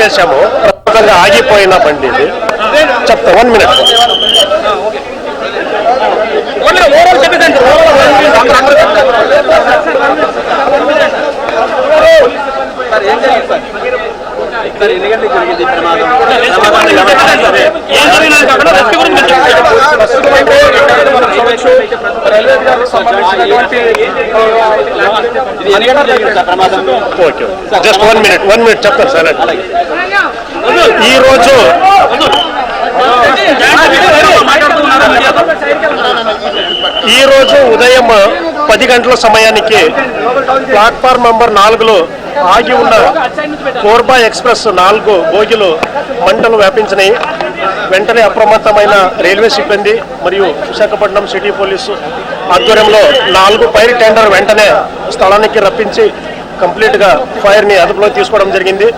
ఆపేశాము. ప్రస్తుతంగా ఆగిపోయిన బండి ఇది. చెప్తా వన్ మినిట్ సార్ ఎన్ని గంటలకు జరిగింది ఈ ప్రమాదం ప్రమాదాన్ని గమనించాలి. ఏం జరిగినా కాకుండా రెస్క్యూ గురించి మీరు చెప్పండి. ఇది ఎన్ని గంటలకు జరిగింది సార్ ప్రమాదం okay just one minute one minute చెప్తాను సార్ ఈ రోజు ఈ రోజు ఉదయం పది గంటల సమయానికి ప్లాట్ఫామ్ నంబర్ నాలుగులో ఆగి ఉన్న కోర్బా ఎక్స్ప్రెస్ నాలుగు బోగిలు మంటలు వ్యాపించినాయి. వెంటనే అప్రమత్తమైన రైల్వే సిబ్బంది మరియు విశాఖపట్నం సిటీ పోలీసు ఆధ్వర్యంలో నాలుగు ఫైర్ టెండర్ వెంటనే స్థలానికి రప్పించి కంప్లీట్గా ఫైర్ని అదుపులో తీసుకోవడం జరిగింది.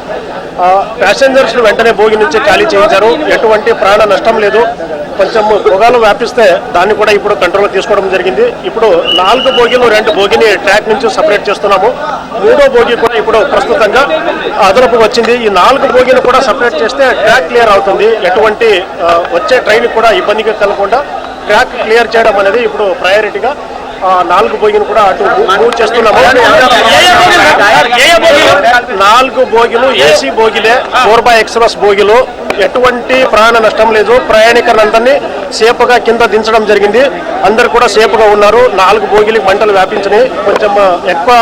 ప్యాసింజర్స్ వెంటనే భోగి నుంచి ఖాళీ చేయించారు. ఎటువంటి ప్రాణ నష్టం లేదు. కొంచెం పొగాలు వ్యాపిస్తే దాన్ని కూడా ఇప్పుడు కంట్రోల్ తీసుకోవడం జరిగింది. ఇప్పుడు నాలుగు భోగిలు రెండు బోగిని ట్రాక్ నుంచి సపరేట్ చేస్తున్నాము. మూడో బోగి కూడా ఇప్పుడు ప్రస్తుతంగా అదనపు వచ్చింది. ఈ నాలుగు బోగిని కూడా సపరేట్ చేస్తే ట్రాక్ క్లియర్ అవుతుంది. ఎటువంటి వచ్చే ట్రైన్ కూడా ఇబ్బందిగా కలగకుండా ట్రాక్ క్లియర్ చేయడం అనేది ఇప్పుడు ప్రయారిటీగా ఆ, నాలుగు బోగిని కూడా అటు మూవ్ చేస్తున్నాము? నాలుగు బోగిలు ఏసీ బోగిలే ఫోర్ బై ఎక్స్ప్రెస్ బోగిలు ఎటువంటి ప్రాణ నష్టం లేదు. ప్రయాణికులందరినీ సేఫ్గా కింద దించడం జరిగింది. అందరు కూడా సేఫ్గా ఉన్నారు. నాలుగు బోగిలకి మంటలు వ్యాపించినాయి. కొంచెం ఎక్కువ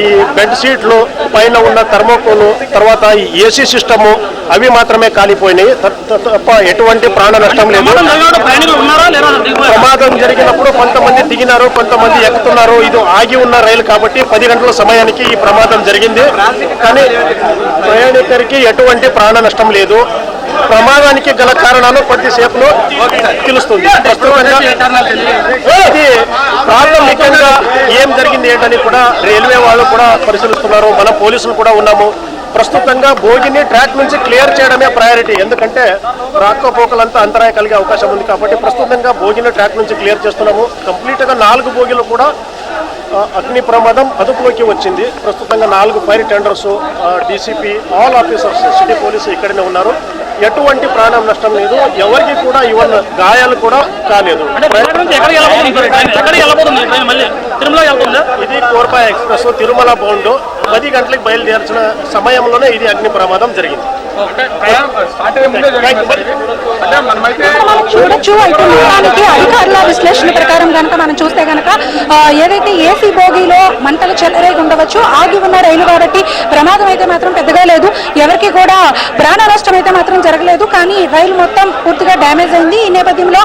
ఈ బెడ్ సీట్లు పైన ఉన్న థర్మోకోలు తర్వాత ఈ ఏసీ సిస్టము అవి మాత్రమే కాలిపోయినాయి. తప్ప ఎటువంటి ప్రాణ నష్టం లేదు. ప్రమాదం జరిగినప్పుడు? ప్రమాదం కొంతమంది దిగినారు కొంతమంది ఎక్కుతున్నారు. ఇది ఆగి ఉన్న రైలు కాబట్టి పది గంటల సమయానికి ఈ ప్రమాదం జరిగింది. కానీ ప్రయాణికుడికి ఎటువంటి ప్రాణ నష్టం లేదు. ప్రమాదానికి గల కారణాలు కొద్దిసేపులో తెలుస్తుంది. ఇది ప్రాథమికంగా ఏం జరిగింది ఏంటని కూడా రైల్వే వాళ్ళు కూడా పరిశీలిస్తున్నారు. మన పోలీసులు కూడా ఉన్నాము. ప్రస్తుతంగా భోగిని ట్రాక్ నుంచి క్లియర్ చేయడమే ప్రయారిటీ. ఎందుకంటే రాకపోకలంతా అంతరాయ కలిగే అవకాశం ఉంది కాబట్టి ప్రస్తుతంగా భోగిని ట్రాక్ నుంచి క్లియర్ చేస్తున్నాము. కంప్లీట్గా నాలుగు భోగిలు కూడా అగ్ని ప్రమాదం అదుపులోకి వచ్చింది. ప్రస్తుతంగా నాలుగు fire tenders DCP all officers city police ఇక్కడనే ఉన్నారు. ఎటువంటి ప్రాణం నష్టం లేదు. ఎవరికి కూడా ఈవెన్ గాయాలు కూడా కాలేదు. ఇది కోర్పా ఎక్స్ప్రెస్ తిరుమల బౌండ్. పది గంటలకు బయలుదేర్చిన సమయంలోనే ఇది అగ్ని ప్రమాదం జరిగింది. మనం చూడొచ్చు. అయితే మొత్తానికి అధికారుల విశ్లేషణ ప్రకారం కనుక మనం చూస్తే కనుక ఏదైతే ఏసీ బోగీలో మంటలు చెలరేగి ఉండవచ్చు ఆగి ఉన్న రైలు కాబట్టి ప్రమాదం అయితే మాత్రం పెద్దగా లేదు. ఎవరికి కూడా ప్రాణ నష్టం అయితే మాత్రం జరగలేదు. కానీ రైలు మొత్తం పూర్తిగా డ్యామేజ్ అయింది. ఈ నేపథ్యంలో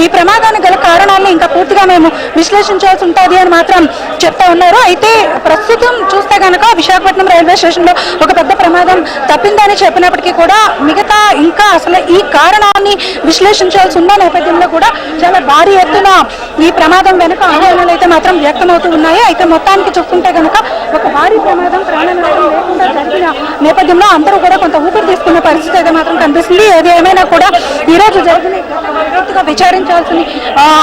ఈ ప్రమాదానికి గల కారణాలను ఇంకా పూర్తిగా మేము విశ్లేషించాల్సి ఉంటుంది అని మాత్రం చెప్తా ఉన్నారు. అయితే ప్రస్తుతం చూస్తే కనుక విశాఖపట్నం రైల్వే స్టేషన్లో ఒక పెద్ద ప్రమాదం తప్పిందని చెప్పినప్పటికీ కూడా మిగతా ఇంకా అసలు ఈ కారణాన్ని విశ్లేషించాల్సి ఉన్న నేపథ్యంలో కూడా చాలా భారీ ఎత్తున ఈ ప్రమాదం వెనుక ఆందోళనలు అయితే మాత్రం వ్యక్తమవుతూ ఉన్నాయి. అయితే మొత్తానికి చూసుకుంటే కనుక ఒక భారీ ప్రమాదం ప్రాణ నేపథ్యంలో అందరూ కూడా కొంత ఊపిరి తీసుకునే పరిస్థితి అయితే మాత్రం కనిపిస్తుంది. ఏది ఏమైనా కూడా ఈ రోజు జరిగిన ఈ విచారించాల్సిన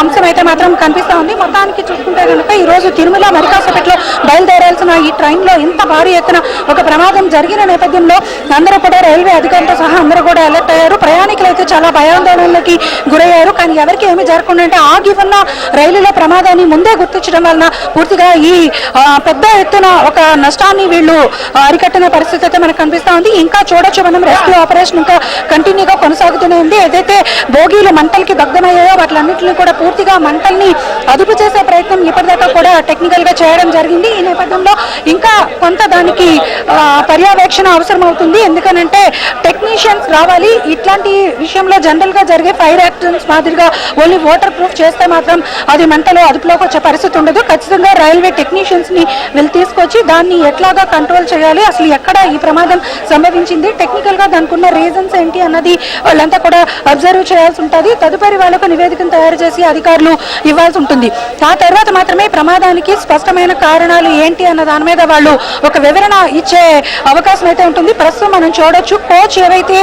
అంశం అయితే మాత్రం కనిపిస్తూ ఉంది. మొత్తానికి చూసుకుంటే కనుక ఈ రోజు తిరుమల మరికాసపేటలో బయలుదేరాల్సిన ఈ ట్రైన్లో ఇంత భారీ ఎత్తున ఒక ప్రమాదం జరిగిన నేపథ్యంలో అందరూ కూడా రైల్వే అధికారులతో సహా అందరూ కూడా అలర్ట్ అయ్యారు. ప్రయాణికులు అయితే చాలా భయాందోళనలకి గురయ్యారు. కానీ ఎవరికి ఏమి జరగకుండా అంటే ఆగి ఉన్న రైలులో ప్రమాదాన్ని ముందే గుర్తించడం వలన పూర్తిగా ఈ పెద్ద ఎత్తున ఒక నష్టాన్ని వీళ్ళు అరికట్టిన పరిస్థితి అయితే మనకు కనిపిస్తూ ఉంది. ఇంకా చూడొచ్చు మనం. రెస్క్యూ ఆపరేషన్ ఇంకా కంటిన్యూగా కొనసాగుతూనే ఉంది. ఏదైతే భోగిలు మంటలకి దగ్ధమయ్యాయో వాటిలన్నింటినీ కూడా పూర్తిగా మంటల్ని అదుపు చేసే ప్రయత్నం ఇప్పటిదాకా కూడా టెక్నికల్గా చేయడం జరిగింది. ఈ నేపథ్యంలో ఇంకా కొంత దానికి పర్యవేక్షణ అవసరం అవుతుంది ఎందుకనంటే టెక్నీషియన్స్ రావాలి. ఇట్లాంటి విషయంలో జనరల్గా జరిగే ఫైర్ యాక్సిడెంట్స్ మాదిరిగా ఓన్లీ వాటర్ ప్రూఫ్ చేస్తే మాత్రం అది మంటలో అదుపులోకి వచ్చే పరిస్థితి ఉండదు. ఖచ్చితంగా రైల్వే టెక్నీషియన్స్ని వీళ్ళు తీసుకొచ్చి దాన్ని ఎట్లాగా కంట్రోల్ చేయాలి? అసలు ఎక్కడ ఈ ప్రమాదం సంభవించింది? టెక్నికల్గా దానికి ఉన్న రీజన్స్ ఏంటి అన్నది వాళ్ళంతా కూడా అబ్జర్వ్ చేయాల్సి ఉంటుంది. తదుపరి తదుపరి వాళ్ళకు నివేదికను తయారు చేసి అధికారులు ఇవ్వాల్సి ఉంటుంది. ఆ తర్వాత మాత్రమే ప్రమాదానికి స్పష్టమైన కారణాలు ఏంటి అన్న దాని మీద వాళ్ళు ఒక వివరణ ఇచ్చే అవకాశం అయితే ఉంటుంది. ప్రస్తుతం మనం చూడొచ్చు కోచ్ ఏవైతే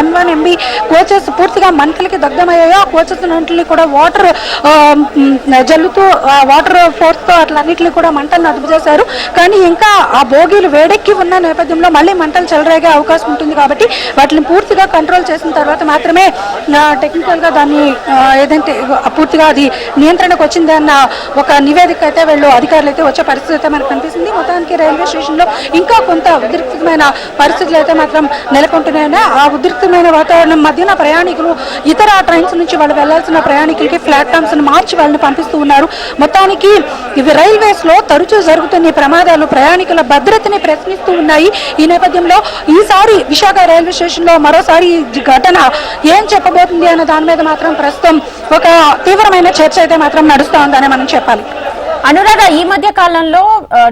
ఎం వన్ ఎంబీ కోచెస్ పూర్తిగా మంటలకి దగ్ధమయ్యాయో ఆ కోచెస్ అన్నింటినీ కూడా వాటర్ జల్లుతూ వాటర్ ఫోర్స్తో అట్లన్నింటినీ కూడా మంటలను అదుపు చేశారు కానీ ఇంకా ఆ భోగిలు వేడెక్కి ఉన్న నేపథ్యంలో మళ్ళీ మంటలు చెలరేగే అవకాశం ఉంటుంది కాబట్టి వాటిని పూర్తిగా కంట్రోల్ చేసిన తర్వాత మాత్రమే టెక్నికల్గా దాన్ని ఏదంటే పూర్తిగా అది నియంత్రణకు వచ్చింది అన్న ఒక నివేదిక అయితే వీళ్ళు అధికారులు అయితే వచ్చే పరిస్థితి అయితే మనకు కనిపిస్తుంది. మొత్తానికి రైల్వే స్టేషన్లో ఇంకా కొంత ఉద్రిక్తమైన పరిస్థితులు అయితే మాత్రం నెలకొంటున్నాయని ఆ ఉద్రిక్తమైన వాతావరణం మధ్యన ప్రయాణికులు ఇతర ట్రైన్స్ నుంచి వాళ్ళు వెళ్ళాల్సిన ప్రయాణికులకి ప్లాట్ఫామ్స్ను మార్చి వాళ్ళని పంపిస్తూ ఉన్నారు. మొత్తానికి ఇవి తరచూ జరుగుతున్న ప్రమాదాలు ప్రయాణికుల భద్రతని ప్రశ్నిస్తూ ఉన్నాయి. ఈ నేపథ్యంలో ఈసారి విశాఖ రైల్వే స్టేషన్లో మరోసారి ఘటన ఏం చెప్పబోతుంది అన్న దాని మీద మాత్రం ప్రస్తుతం ఒక తీవ్రమైన చర్చ అయితే మాత్రం నడుస్తూ ఉందని మనం చెప్పాలి. అనురాధ ఈ మధ్య కాలంలో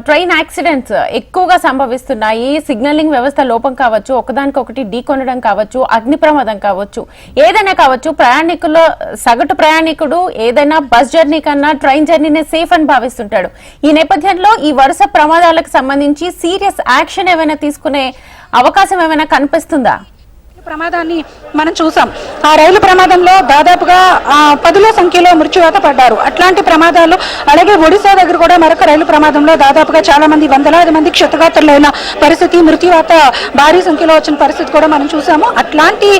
ట్రైన్ యాక్సిడెంట్స్ ఎక్కువగా సంభవిస్తున్నాయి. సిగ్నలింగ్ వ్యవస్థ లోపం కావచ్చు ఒకదానికొకటి ఢీకొనడం కావచ్చు అగ్ని ప్రమాదం కావచ్చు ఏదైనా కావచ్చు ప్రయాణికుల్లో సగటు ప్రయాణికుడు ఏదైనా బస్ జర్నీ కన్నా ట్రైన్ జర్నీనే సేఫ్ అని భావిస్తుంటాడు. ఈ నేపథ్యంలో ఈ వరుస ప్రమాదాలకు సంబంధించి సీరియస్ యాక్షన్ ఏమైనా తీసుకునే అవకాశం ఏమైనా కనిపిస్తుందా? ప్రమాదాన్ని మనం చూసాం. ఆ రైలు ప్రమాదంలో దాదాపుగా పదుల సంఖ్యలో మృత్యువాత పడ్డారు. అట్లాంటి ప్రమాదాలు అలాగే ఒడిశా దగ్గర కూడా మరొక రైలు ప్రమాదంలో దాదాపుగా చాలా మంది వందలాది మంది క్షతగాత్రులైన పరిస్థితి మృత్యువాత భారీ సంఖ్యలో వచ్చిన పరిస్థితి కూడా మనం చూసాము. అట్లాంటి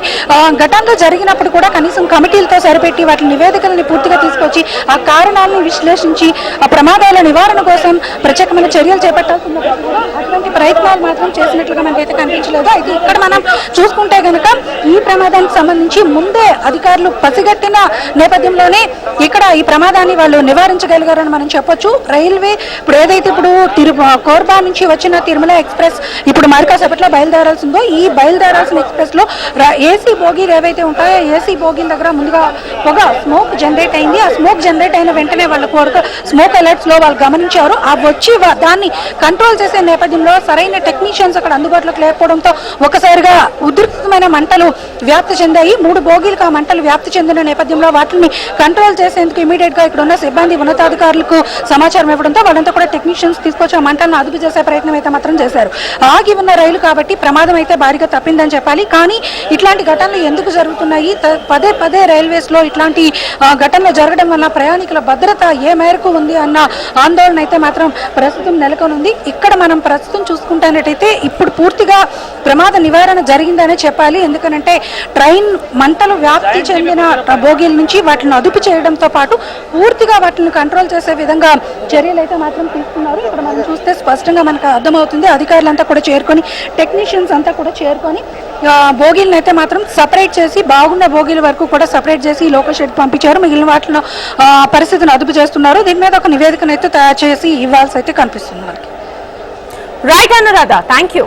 ఘటనలు జరిగినప్పుడు కూడా కనీసం కమిటీలతో సరిపెట్టి వాటి నివేదికలను పూర్తిగా తీసుకొచ్చి ఆ కారణాలను విశ్లేషించి ఆ ప్రమాదాల నివారణ కోసం ప్రత్యేకమైన చర్యలు చేపట్టాల్సినప్పుడు కూడా అటువంటి ప్రయత్నాలు మాత్రం చేసినట్లుగా మనకైతే కనిపించలేదు. అయితే ఇక్కడ మనం చూసుకుంటే కనుక ఈ ప్రమాదానికి సంబంధించి ముందే అధికారులు పసిగట్టిన నేపథ్యంలోనే ఇక్కడ ఈ ప్రమాదాన్ని వాళ్ళు నివారించగలిగారని మనం చెప్పొచ్చు. రైల్వే ఇప్పుడు ఏదైతే ఇప్పుడు తిరు కోర్బా నుంచి వచ్చిన తిరుమల ఎక్స్ప్రెస్ ఇప్పుడు మరికాసేపట్లో బయలుదేరాల్సిందో ఈ బయలుదేరాల్సిన ఎక్స్ప్రెస్లో ఏసీ బోగీలు ఏవైతే ఉంటాయో ఏసీ బోగీల దగ్గర ముందుగా పొగ స్మోక్ జనరేట్ అయింది. ఆ స్మోక్ జనరేట్ అయిన వెంటనే వాళ్ళు కోరుకు స్మోక్ అలర్ట్స్లో వాళ్ళు గమనించారు. ఆ వచ్చి దాన్ని కంట్రోల్ చేసే నేపథ్యంలో సరైన టెక్నీషియన్స్ అక్కడ అందుబాటులోకి లేకపోవడంతో ఒకసారిగా ఉధృతమైన మంటలు వ్యాప్తి చెందాయి. మూడు బోగీలకు ఆ మంటలు వ్యాప్తి చెందిన నేపథ్యంలో వాటిని కంట్రోల్ చేసేందుకు ఇమీడియట్గా ఇక్కడ ఉన్న సిబ్బంది ఉన్నతాధికారులకు సమాచారం ఇవ్వడంతో వాళ్ళంతా కూడా టెక్నీషియన్స్ తీసుకొచ్చి ఆ మంటలను అదుపు చేసే ప్రయత్నం అయితే మాత్రం చేశారు. ఆగి ఉన్న రైలు కాబట్టి ప్రమాదం అయితే భారీగా తప్పిందని చెప్పాలి. కానీ ఇట్లాంటి ఘటనలు ఎందుకు జరుగుతున్నాయి? పదే పదే రైల్వేస్లో ఇట్లాంటి ఘటనలు జరగడం వల్ల ప్రయాణికుల భద్రత ఏ మేరకు ఉంది అన్న ఆందోళన అయితే మాత్రం ప్రస్తుతం నెలకొని ఉంది ఇక్కడ మనం ప్రస్తుతం చూసుకుంటున్నట్టయితే ఇప్పుడు పూర్తిగా ప్రమాద నివారణ జరిగిందనే చెప్పాలి. ఎందుకనంటే ట్రైన్ మంటలు వ్యాప్తి చెందిన బోగీల నుంచి వాటిని అదుపు చేయడంతో పాటు పూర్తిగా వాటిని కంట్రోల్ చేసే విధంగా చర్యలు అయితే మాత్రం తీసుకున్నారు. ఇక్కడ మనం చూస్తే స్పష్టంగా మనకు అర్థమవుతుంది. అధికారులంతా కూడా చేరుకొని టెక్నీషియన్స్ అంతా కూడా చేరుకొని ఆ, బోగీలను అయితే మాత్రం సపరేట్ చేసి బాగున్న బోగీల వరకు కూడా సపరేట్ చేసి లోకల్ షెడ్ పంపించారు. మిగిలిన వాటిలో ఆ, పరిస్థితిని అదుపు చేస్తున్నారు. దీని మీద ఒక నివేదికను అయితే తయారు చేసి ఇవ్వాల్సి అయితే కనిపిస్తుంది మనకి. Right Anuradha thank you